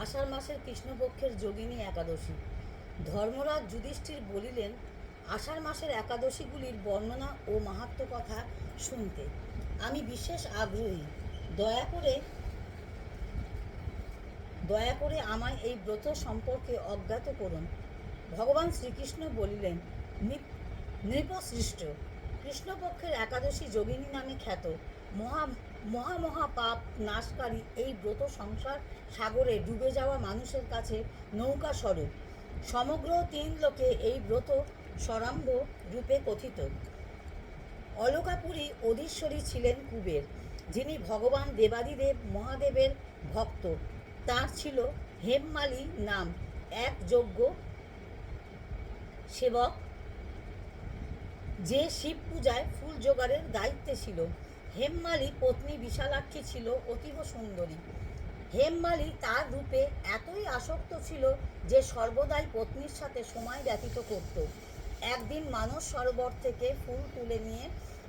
আষাঢ় মাসের কৃষ্ণপক্ষের যোগিনী একাদশী। ধর্মরাজ যুধিষ্ঠির বলিলেন, আষাঢ় মাসের একাদশীগুলির বর্ণনা ও মাহাত্ম কথা শুনতে। আমি বিশেষ আগ্রহী। দয়া করে দয়া করে আমায় এই ব্রত সম্পর্কে অজ্ঞাত করুন। ভগবান শ্রীকৃষ্ণ বলিলেন, "নৃপ- নৃপসৃষ্ট কৃষ্ণপক্ষের একাদশী যোগিনী নামে খ্যাত মহা মহা মহা পাপ নাশকারী এই ব্রত সংসার সাগরে ডুবে যাওয়া মানুষের কাছে নৌকা স্বরূপ। সমগ্র তিন লোকে এই ব্রত স্বরাম্ভ রূপে কথিত। অলকাপুরী অধীশ্বরী ছিলেন কুবের, যিনি ভগবান দেবাদিদেব মহাদেবের ভক্ত। তার ছিল হেমমালী নাম। এক যোগ্য সেবক, যে শিব পূজায় ফুল জোগাড়ের দায়িত্বে ছিল। হেমমালী পত্নী বিশালাক্ষী ছিল অতীব সুন্দরী। হেমমালি তার রূপে এতই আসক্ত ছিল যে সর্বদাই পত্নীর সাথে সময় ব্যতীত করত। একদিন মানস সরোবর থেকে ফুল তুলে নিয়ে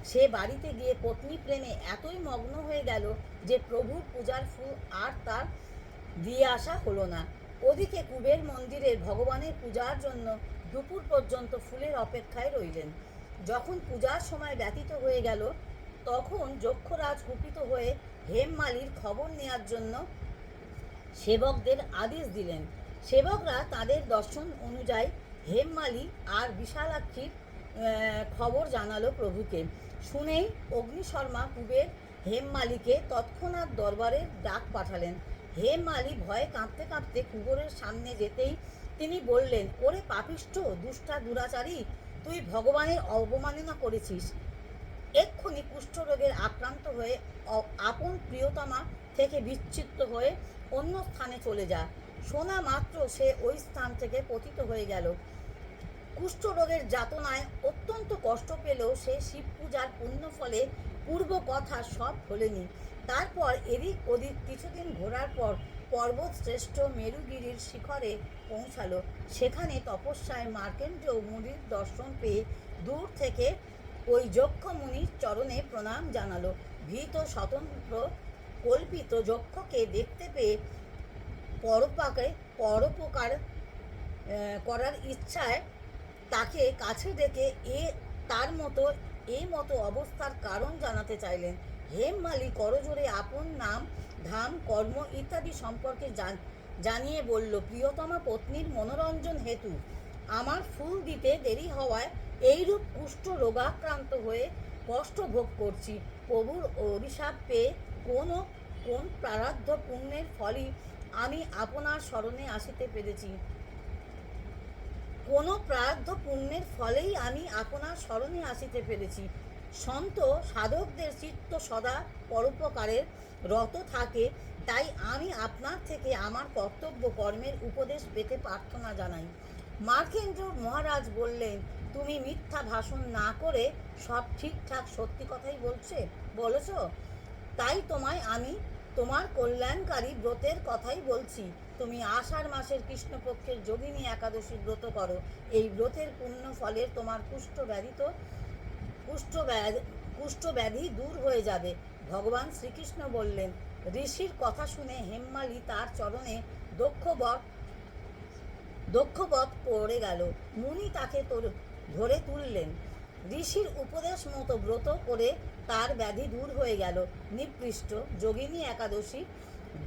সে বাড়িতে গিয়ে পত্নী প্রেমে এতই মগ্ন হয়ে গেল যে প্রভুর পূজার ফুল আর তার দিয়ে আসা হলো না। ওদিকে কুবের মন্দিরে ভগবানের পূজার জন্য দুপুর পর্যন্ত ফুলের অপেক্ষায় রইলেন। যখন পূজার সময় ব্যতীত হয়ে গেল তখন যক্ষরাজ কুপিত হয়ে হেমমালির খবর নেয়ার জন্য সেবকদের আদেশ দিলেন। সেবকরা তাদের দর্শন অনুযায়ী হেমমালি আর বিশালাক্ষীর খবর জানালো প্রভুকে। শুনেই অগ্নিশর্মা কুবের হেমমালিকে তৎক্ষণাৎ দরবারে ডাক পাঠালেন। হেমমালি ভয়ে কাঁপতে কাঁপতে কুবেরের সামনে যেতেই তিনি বললেন, ওরে পাপিষ্ঠ, দুষ্টা দুরাচারী, তুই ভগবানের অবমাননা করেছিস। এক্ষুনি কুষ্ঠরোগের আক্রান্ত হয়ে আপন প্রিয়তমা থেকে বিচ্ছিন্ন হয়ে অন্য স্থানে চলে যা শোনা মাত্র সে ওই স্থান থেকে পতিত হয়ে গেল। কুষ্ঠরোগের যাতনায় অত্যন্ত কষ্ট পেলেও সে শিব পূজার পুণ্য ফলে পূর্ব কথা সব ভোলেনি। তারপর এদিক ওদিক কিছুদিন ঘোরার পর পর্বত শ্রেষ্ঠ মেরুগিরির শিখরে পৌঁছালো। সেখানে তপস্যায় মার্কেন্ডীয় মুনির দর্শন পেয়ে দূর থেকে ওই যক্ষ মুনির চরণে প্রণাম জানালো। ভীত স্বতন্ত্র কল্পিত যক্ষকে দেখতে পেয়ে পরোপাকে পরোপকার করার ইচ্ছায় তাকে কাছে ডেকে এ, তার মতো এই মতো অবস্থার কারণ জানাতে চাইলেন। হেম মালি করজোরে আপন নাম, ধাম, কর্ম ইত্যাদি সম্পর্কে জান- জানিয়ে বলল, প্রিয়তমা পত্নীর মনোরঞ্জন হেতু। আমার ফুল দিতে দেরি হওয়ায় এইরূপ কুষ্ঠ রোগাক্রান্ত হয়ে কষ্ট ভোগ করছি। প্রভুর অভিশাপ পেয়ে কোনো, কোন প্রারাধ্য পুণ্যের ফলই আমি আপনার স্মরণে আসিতে পেরেছি। কোনো প্রার্থ পুণ্যের ফলেই আমি আপনার স্মরণে আসিতে পেরেছি। সন্ত সাধকদের চিত্ত সদা পরোপকারের রত থাকে, তাই আমি আপনার থেকে আমার কর্তব্য কর্মের উপদেশ পেতে প্রার্থনা জানাই। মার্কেন্দ্র মহারাজ বললেন তুমি মিথ্যা ভাষণ না করে সব ঠিকঠাক সত্যি কথাই বলছে? বলেছ? তাই তোমায় আমি তোমার কল্যাণকারী ব্রতের কথাই বলছি। তুমি আষাঢ় মাসের কৃষ্ণপক্ষের যোগিনী একাদশী ব্রত করো। এই ব্রতের পুণ্য ফলে তোমার কুষ্ঠ ব্যাধিত, কুষ্ঠ ব্যাধি কুষ্ঠ ব্যাধি দূর হয়ে যাবে। ভগবান শ্রীকৃষ্ণ বললেন, ঋষির কথা শুনে হেম্মালি তার চরণে দক্ষবট দক্ষবধ পড়ে গেল। মুনি তাকে তোর- ধরে তুললেন। ঋষির উপদেশ মতো ব্রত করে তার ব্যাধি দূর হয়ে গেল। নিপৃষ্ট যোগিনী একাদশী।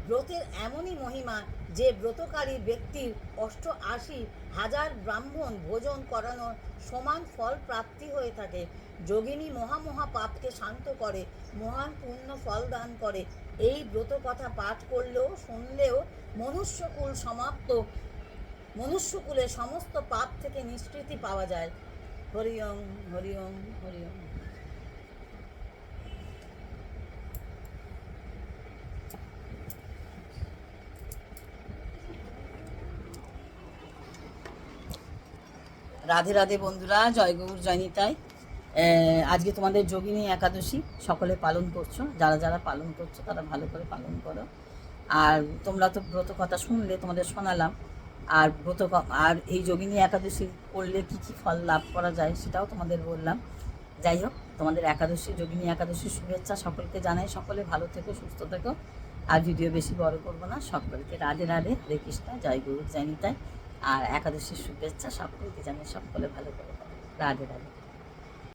ব্রতের এমনই মহিমা যে ব্রতকারী ব্যক্তির অষ্ট আশি হাজার ব্রাহ্মণ ভোজন করানোর সমান ফল প্রাপ্তি হয়ে থাকে। যোগিনী মহামহা পাপকে শান্ত করে, মহান পুণ্য ফল দান করে। এই ব্রত কথা পাঠ করলেও, শুনলেও মনুষ্যকুল সমাপ্ত, মনুষ্যকুলের সমস্ত পাপ থেকে নিষ্কৃতি পাওয়া যায়। হরিওম হরিওম হরিওম রাধে রাধে বন্ধুরা, জয় গৌর জয়নিতাই আজকে তোমাদের যোগিনী একাদশী, সকলে পালন করছ। যারা যারা পালন করছ, তারা ভালো করে পালন করো। আর তোমরা তো ব্রত কথা শুনলে তোমাদের শোনালাম। আর ব্রত আর এই যোগিনী একাদশী করলে কি কি ফল লাভ করা যায় সেটাও তোমাদের বললাম। যাই হোক, তোমাদের একাদশী, যোগিনী একাদশীর শুভেচ্ছা সকলকে জানাই। সকলে ভালো থেকো, সুস্থ থেকো। আর ভিডিও বেশি বড় করব না। সকলকে রাধে রাধে। হরে কৃষ্ণ। জয় গুরু, জয় নিতাই। আর একাদশীর শুভেচ্ছা সকলকে জানাই। সকলে ভালো করে রাধে রাধে।